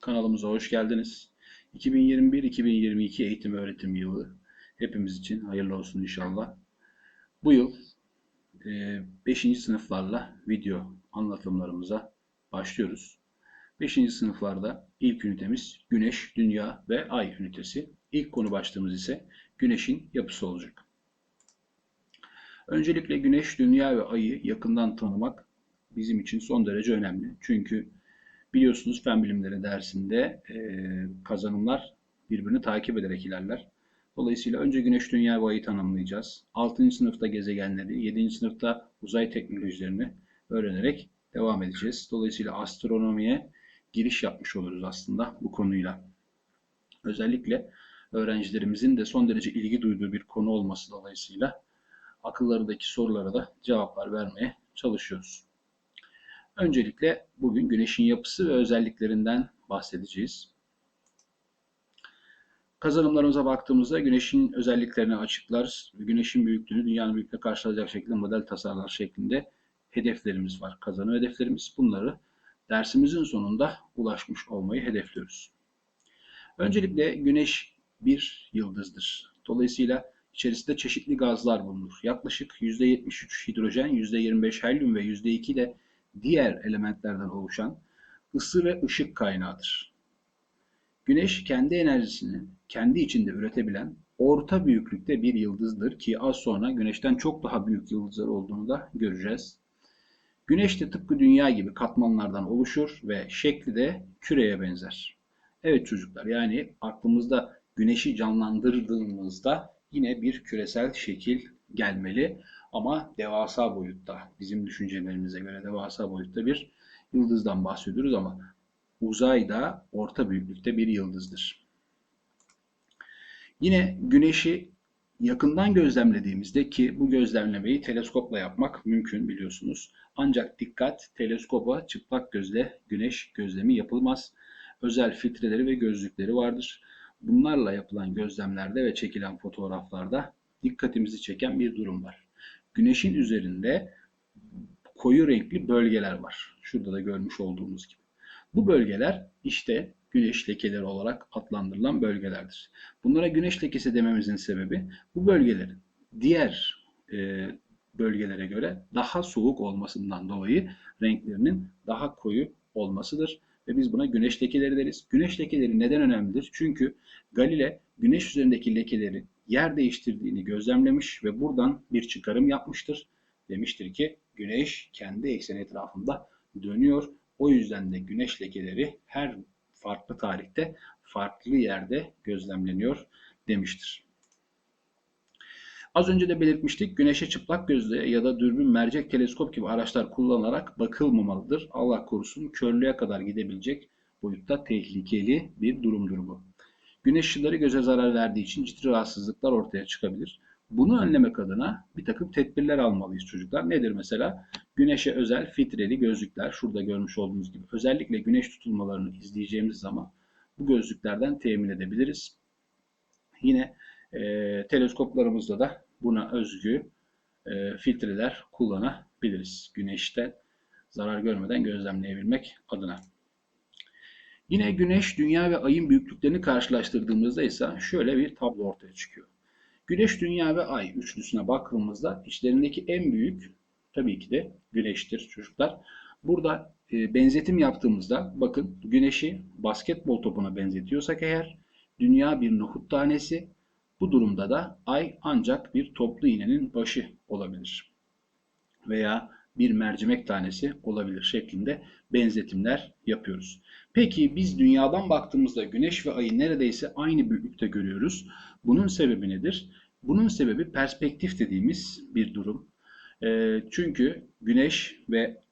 Kanalımıza hoş geldiniz. 2021-2022 eğitim öğretim yılı hepimiz için hayırlı olsun inşallah. Bu yıl 5. sınıflarla video anlatımlarımıza başlıyoruz. 5. sınıflarda ilk ünitemiz Güneş, Dünya ve Ay ünitesi. İlk konu başlığımız ise Güneşin yapısı olacak. Öncelikle Güneş, Dünya ve Ay'ı yakından tanımak bizim için son derece önemli. Çünkü biliyorsunuz fen bilimleri dersinde e, kazanımlar birbirini takip ederek ilerler. Dolayısıyla önce Güneş, Dünya Ay'ı tanımlayacağız. 6. sınıfta gezegenleri, 7. sınıfta uzay teknolojilerini öğrenerek devam edeceğiz. Dolayısıyla astronomiye giriş yapmış oluruz aslında bu konuyla. Özellikle öğrencilerimizin de son derece ilgi duyduğu bir konu olması dolayısıyla akıllarındaki sorulara da cevaplar vermeye çalışıyoruz. Öncelikle bugün Güneş'in yapısı ve özelliklerinden bahsedeceğiz. Kazanımlarımıza baktığımızda Güneş'in özelliklerini açıklar, Güneş'in büyüklüğünü dünyanın büyüklüğüne karşılayacak şekilde model tasarlar şeklinde hedeflerimiz var. Kazanım hedeflerimiz. Bunları dersimizin sonunda ulaşmış olmayı hedefliyoruz. Öncelikle Güneş bir yıldızdır. Dolayısıyla içerisinde çeşitli gazlar bulunur. Yaklaşık %73 hidrojen, %25 helyum ve %2 de diğer elementlerden oluşan ısı ve ışık kaynağıdır. Güneş kendi enerjisini kendi içinde üretebilen orta büyüklükte bir yıldızdır ki az sonra Güneş'ten çok daha büyük yıldızlar olduğunu da göreceğiz. Güneş de tıpkı Dünya gibi katmanlardan oluşur ve şekli de küreye benzer. Evet çocuklar yani aklımızda Güneş'i canlandırdığımızda yine bir küresel şekil gelmeli ama devasa boyutta. Bizim düşüncelerimize göre devasa boyutta bir yıldızdan bahsediyoruz ama uzayda orta büyüklükte bir yıldızdır. Yine Güneş'i yakından gözlemlediğimizde ki bu gözlemlemeyi teleskopla yapmak mümkün biliyorsunuz. Ancak dikkat teleskopa çıplak gözle güneş gözlemi yapılmaz. Özel filtreleri ve gözlükleri vardır. Bunlarla yapılan gözlemlerde ve çekilen fotoğraflarda dikkatimizi çeken bir durum var. Güneşin üzerinde koyu renkli bölgeler var. Şurada da görmüş olduğumuz gibi. Bu bölgeler işte güneş lekeleri olarak adlandırılan bölgelerdir. Bunlara güneş lekesi dememizin sebebi bu bölgelerin diğer e, bölgelere göre daha soğuk olmasından dolayı renklerinin daha koyu olmasıdır. Ve biz buna güneş lekeleri deriz. Güneş lekeleri neden önemlidir? Çünkü Galile güneş üzerindeki lekeleri yer değiştirdiğini gözlemlemiş ve buradan bir çıkarım yapmıştır. Demiştir ki güneş kendi ekseni etrafında dönüyor. O yüzden de güneş lekeleri her farklı tarihte farklı yerde gözlemleniyor demiştir. Az önce de belirtmiştik güneşe çıplak gözle ya da dürbün mercek teleskop gibi araçlar kullanılarak bakılmamalıdır. Allah korusun körlüğe kadar gidebilecek boyutta tehlikeli bir durumdur bu. Güneş ışınları göze zarar verdiği için ciddi rahatsızlıklar ortaya çıkabilir. Bunu önlemek adına bir takım tedbirler almalıyız çocuklar. Nedir mesela? Güneşe özel filtreli gözlükler. Şurada görmüş olduğunuz gibi. Özellikle güneş tutulmalarını izleyeceğimiz zaman bu gözlüklerden temin edebiliriz. Yine e, teleskoplarımızda da buna özgü e, filtreler kullanabiliriz. Güneşte zarar görmeden gözlemleyebilmek adına. Yine Güneş, Dünya ve Ay'ın büyüklüklerini karşılaştırdığımızda ise şöyle bir tablo ortaya çıkıyor. Güneş, Dünya ve Ay üçlüsüne baktığımızda içlerindeki en büyük tabii ki de Güneş'tir çocuklar. Burada e, benzetim yaptığımızda bakın Güneş'i basketbol topuna benzetiyorsak eğer Dünya bir nohut tanesi bu durumda da Ay ancak bir toplu iğnenin başı olabilir. Veya bir mercimek tanesi olabilir şeklinde benzetimler yapıyoruz. Peki biz dünyadan baktığımızda güneş ve ayı neredeyse aynı büyüklükte görüyoruz. Bunun sebebi nedir? Bunun sebebi perspektif dediğimiz bir durum. E, çünkü güneş ve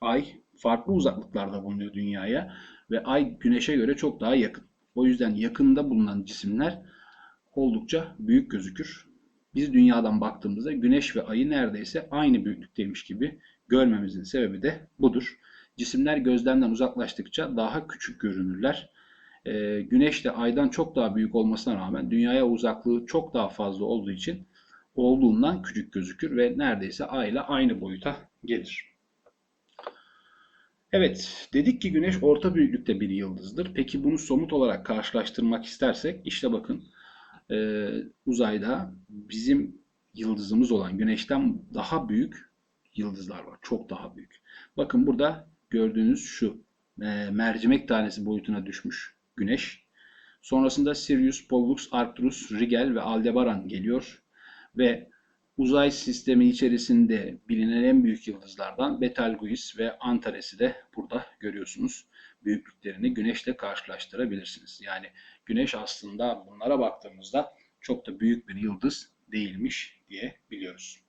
ay farklı uzaklıklarda bulunuyor dünyaya ve ay güneşe göre çok daha yakın. O yüzden yakında bulunan cisimler oldukça büyük gözükür. Biz dünyadan baktığımızda güneş ve ayı neredeyse aynı büyüklükteymiş gibi görmemizin sebebi de budur. Cisimler gözlemden uzaklaştıkça daha küçük görünürler. Ee, güneş de aydan çok daha büyük olmasına rağmen dünyaya uzaklığı çok daha fazla olduğu için olduğundan küçük gözükür ve neredeyse ay ile aynı boyuta gelir. Evet, dedik ki Güneş orta büyüklükte bir yıldızdır. Peki bunu somut olarak karşılaştırmak istersek, işte bakın e, uzayda bizim yıldızımız olan Güneş'ten daha büyük yıldızlar var. Çok daha büyük. Bakın burada gördüğünüz şu e, mercimek tanesi boyutuna düşmüş Güneş. Sonrasında Sirius, Pollux, Arcturus, Rigel ve Aldebaran geliyor. Ve uzay sistemi içerisinde bilinen en büyük yıldızlardan Betelgeuse ve Antares'i de burada görüyorsunuz. Büyüklüklerini Güneş'le karşılaştırabilirsiniz. Yani Güneş aslında bunlara baktığımızda çok da büyük bir yıldız değilmiş diye biliyoruz.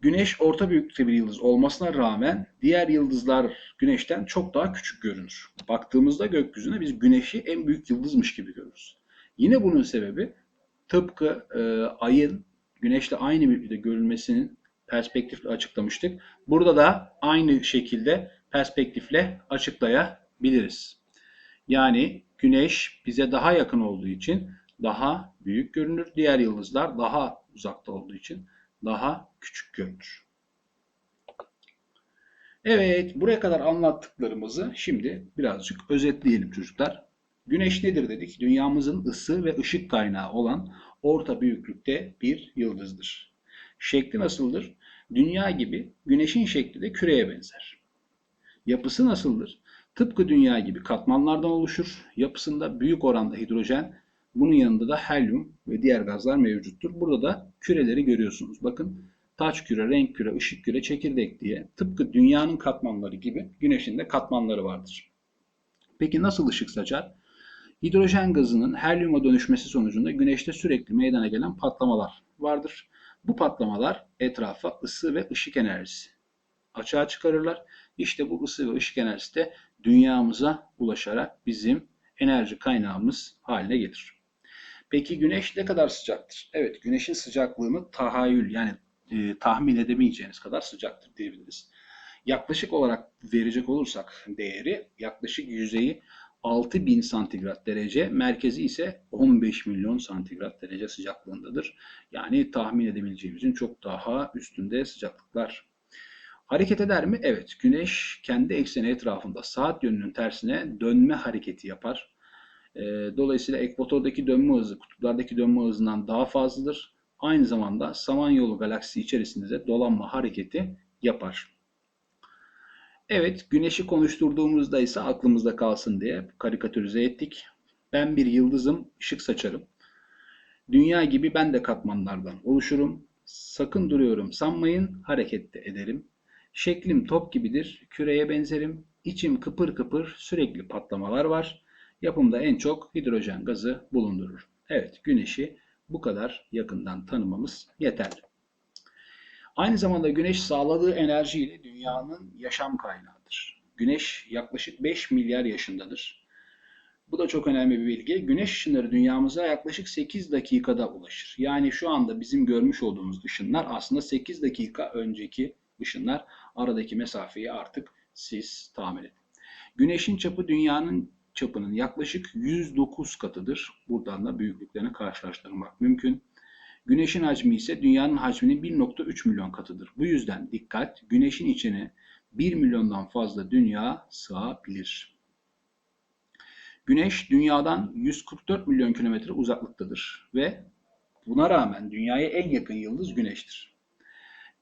Güneş orta büyüklükte bir yıldız olmasına rağmen diğer yıldızlar Güneş'ten çok daha küçük görünür. Baktığımızda gökyüzüne biz Güneş'i en büyük yıldızmış gibi görürüz. Yine bunun sebebi tıpkı e, Ay'ın Güneş'le aynı büyüklükte görülmesinin perspektifle açıklamıştık. Burada da aynı şekilde perspektifle açıklayabiliriz. Yani Güneş bize daha yakın olduğu için daha büyük görünür. Diğer yıldızlar daha uzakta olduğu için daha küçük görünür. Evet, buraya kadar anlattıklarımızı şimdi birazcık özetleyelim çocuklar. Güneş nedir dedik? Dünyamızın ısı ve ışık kaynağı olan orta büyüklükte bir yıldızdır. Şekli nasıldır? Dünya gibi güneşin şekli de küreye benzer. Yapısı nasıldır? Tıpkı dünya gibi katmanlardan oluşur. Yapısında büyük oranda hidrojen, bunun yanında da helyum ve diğer gazlar mevcuttur. Burada da küreleri görüyorsunuz. Bakın taç küre, renk küre, ışık küre, çekirdek diye tıpkı dünyanın katmanları gibi güneşin de katmanları vardır. Peki nasıl ışık saçar? Hidrojen gazının helyuma dönüşmesi sonucunda güneşte sürekli meydana gelen patlamalar vardır. Bu patlamalar etrafa ısı ve ışık enerjisi açığa çıkarırlar. İşte bu ısı ve ışık enerjisi de dünyamıza ulaşarak bizim enerji kaynağımız haline gelir. Peki güneş ne kadar sıcaktır? Evet, güneşin sıcaklığını tahayyül yani e, tahmin edemeyeceğiniz kadar sıcaktır diyebiliriz. Yaklaşık olarak verecek olursak değeri yaklaşık yüzeyi 6000 santigrat derece, merkezi ise 15 milyon santigrat derece sıcaklığındadır. Yani tahmin edebileceğimizin çok daha üstünde sıcaklıklar. Hareket eder mi? Evet. Güneş kendi ekseni etrafında saat yönünün tersine dönme hareketi yapar. E, dolayısıyla ekvatordaki dönme hızı kutuplardaki dönme hızından daha fazladır. Aynı zamanda Samanyolu galaksisi içerisinde de dolanma hareketi yapar. Evet, güneşi konuşturduğumuzda ise aklımızda kalsın diye karikatürize ettik. Ben bir yıldızım, ışık saçarım. Dünya gibi ben de katmanlardan oluşurum. Sakın duruyorum sanmayın, harekette ederim. Şeklim top gibidir, küreye benzerim. İçim kıpır kıpır, sürekli patlamalar var. Yapımda en çok hidrojen gazı bulundurur. Evet, güneşi bu kadar yakından tanımamız yeterli. Aynı zamanda güneş sağladığı enerjiyle dünyanın yaşam kaynağıdır. Güneş yaklaşık 5 milyar yaşındadır. Bu da çok önemli bir bilgi. Güneş ışınları dünyamıza yaklaşık 8 dakikada ulaşır. Yani şu anda bizim görmüş olduğumuz ışınlar aslında 8 dakika önceki ışınlar. Aradaki mesafeyi artık siz tahmin edin. Güneşin çapı dünyanın çapının yaklaşık 109 katıdır. Buradan da büyüklüklerini karşılaştırmak mümkün. Güneşin hacmi ise dünyanın hacminin 1.3 milyon katıdır. Bu yüzden dikkat, güneşin içine 1 milyondan fazla dünya sığabilir. Güneş dünyadan 144 milyon kilometre uzaklıktadır ve buna rağmen dünyaya en yakın yıldız güneştir.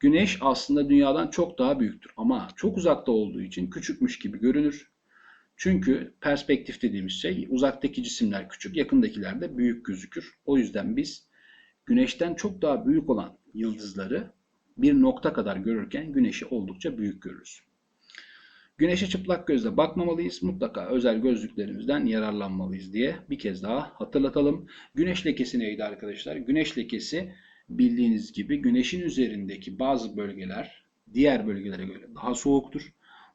Güneş aslında dünyadan çok daha büyüktür ama çok uzakta olduğu için küçükmüş gibi görünür. Çünkü perspektif dediğimiz şey uzaktaki cisimler küçük, yakındakiler de büyük gözükür. O yüzden biz güneşten çok daha büyük olan yıldızları bir nokta kadar görürken güneşi oldukça büyük görürüz. Güneşe çıplak gözle bakmamalıyız. Mutlaka özel gözlüklerimizden yararlanmalıyız diye bir kez daha hatırlatalım. Güneş lekesi neydi arkadaşlar? Güneş lekesi bildiğiniz gibi güneşin üzerindeki bazı bölgeler diğer bölgelere göre daha soğuktur.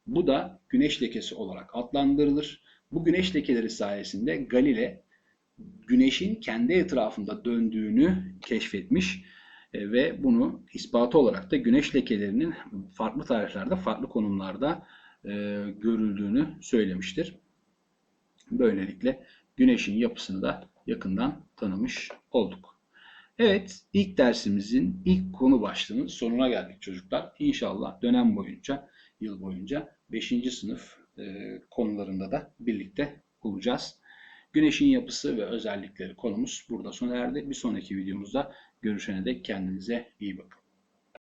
Bu da güneş lekesi olarak adlandırılır. Bu güneş lekeleri sayesinde Galile güneşin kendi etrafında döndüğünü keşfetmiş e, ve bunu ispatı olarak da güneş lekelerinin farklı tarihlerde, farklı konumlarda e, görüldüğünü söylemiştir. Böylelikle güneşin yapısını da yakından tanımış olduk. Evet, ilk dersimizin ilk konu başlığının sonuna geldik çocuklar. İnşallah dönem boyunca yıl boyunca. 5. sınıf e, konularında da birlikte olacağız. Güneşin yapısı ve özellikleri konumuz burada sona erdi. Bir sonraki videomuzda görüşene dek kendinize iyi bakın.